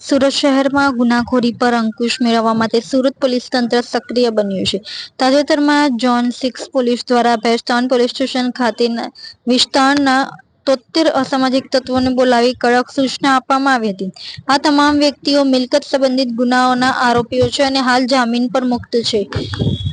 સુરત શહેરમાં ગુનાખોરી પર અંકુશ મેળવવા માટે સુરત પોલીસ તંત્ર સક્રિય બન્યું છે. તાજેતરમાં જોન સિક્સ પોલીસ દ્વારા ભેસ્તાન પોલીસ સ્ટેશન ખાતેના વિસ્તારના તોતેર અસામાજિક તત્વોને બોલાવી કડક સૂચના આપવામાં આવી હતી. આ તમામ વ્યક્તિઓ મિલકત સંબંધિત ગુનાઓના આરોપીઓ છે અને હાલ જામીન પર મુક્ત છે.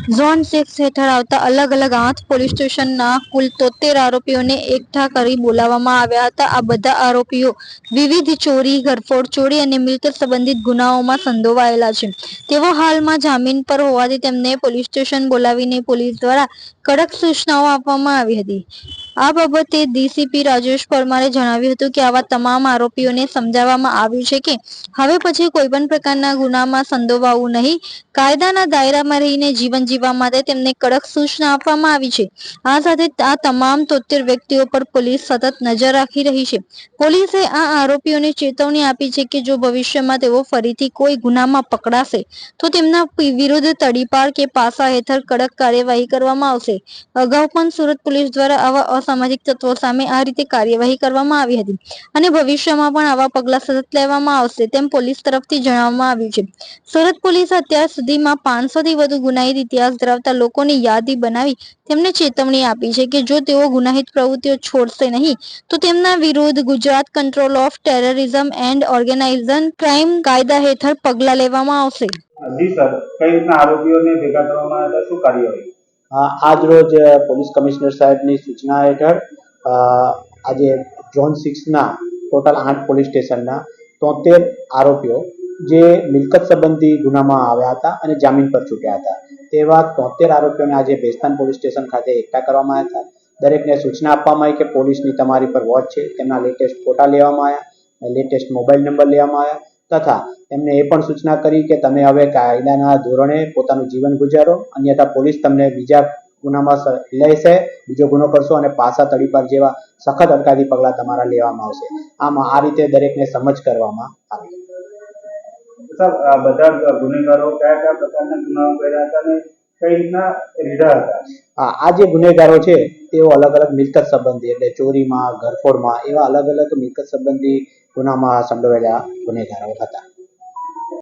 ઝોન સિક્સ હેઠળ આવતા અલગ અલગ આઠ પોલીસ સ્ટેશનના કુલ તોતેર આરોપીઓને એકઠા કરી બોલાવવામાં આવ્યા હતા. આ બધા આરોપીઓ વિવિધ ચોરી, ઘરફોડ, ચોરી અને મિલકત સંબંધિત ગુનાઓમાં સંડોવાયેલા છે. તેઓ હાલમાં જામીન પર હોવાથી તેમને પોલીસ સ્ટેશન બોલાવીને પોલીસ દ્વારા કડક સૂચનાઓ આપવામાં આવી હતી. આ બાબતે ડીસીપી રાજેશ પરમારે જણાવ્યું હતું કે આવા તમામ આરોપીઓને સમજાવવામાં આવ્યું છે કે હવે પછી કોઈપણ પ્રકારના ગુનામાં સંડોવાવું નહીં. કાયદાના દાયરામાં રહીને જીવન જીવવા માટે તેમને કડક સૂચના આપવામાં આવી છે. આ સાથે આ તમામ તોતેર વ્યક્તિઓ પર પોલીસ સતત નજર રાખી રહી છે. પોલીસે આ આરોપીઓને ચેતવણી આપી છે કે જો ભવિષ્યમાં તેઓ ફરીથી કોઈ ગુનામાં પકડાશે, તો તેમના વિરુદ્ધ તડીપાર કે પાસા હેઠળ કડક કાર્યવાહી કરવામાં આવશે. અગાઉ પણ સુરત પોલીસ દ્વારા આવા અસામાજિક તત્વો સામે આ રીતે કાર્યવાહી કરવામાં આવી હતી. અને ભવિષ્યમાં પણ આવા પગલાં સતત લેવામાં આવશે તેમ પોલીસ તરફથી જણાવવામાં આવ્યું છે. સુરત પોલીસ અત્યાર સુધીમાં પાંચસોથી વધુ ગુનાહિત ઇતિહાસ ધરાવતા લોકોની યાદી બનાવી તેમને ચેતવણી આપી છે કે જો તેઓ ગુનાહિત પ્રવૃત્તિઓ છોડશે નહીં, તો તેમના વિરુદ્ધ Gujarat control of terrorism and organised crime કાયદા હેઠળ પગલાં લેવામાં આવશે. જી સર, કઈ રીતના આરોપીઓને ભેગા કરવામાં આવ્યા? શું કાર્યવાહી? આજ રોજ પોલીસ કમિશનર સાહેબની સૂચના હેઠળ આજે ઝોન સિક્સના ટોટલ આઠ પોલીસ સ્ટેશનના તોતેર આરોપીઓ જે મિલકત સંબંધી ગુનામાં આવ્યા હતા અને જામીન પર છૂટ્યા હતા. તેવા તોતેર આરોપીઓને આજે ભેસ્તાન પોલીસ સ્ટેશન ખાતે એકઠા કરવામાં આવ્યા હતા. દરેકને સૂચના આપવામાં આવી કે પોલીસની તમારી પર વોચ છે, તેમના લેટેસ્ટ ફોટા લેવામાં આવ્યા, લેટેસ્ટ મોબાઈલ નંબર લેવામાં આવ્યા તથા એમને એ પણ સૂચના કરી કે તમે હવે કાયદાના ધોરણે પોતાનું જીવન ગુજારો, અન્યથા પોલીસ તમને બીજા ગુનામાં લેશે, બીજો ગુનો કરશો અને પાસા તડીપાર જેવા સખત અટકાતી પગલાં તમારા લેવામાં આવશે. આમાં આ રીતે દરેકને સમજ કરવામાં આવી. સર બધા ગુનેગારો કયા કયા પ્રકારના ગુનાઓ કર્યા હતા આ જે ગુનેગારો છે, તેઓ અલગ અલગ મિલકત સંબંધી, એટલે ચોરીમાં, ઘરફોડમાં, એવા અલગ અલગ મિલકત સંબંધી ગુનામાં સંડોવાયેલા ગુનેગારો હતા.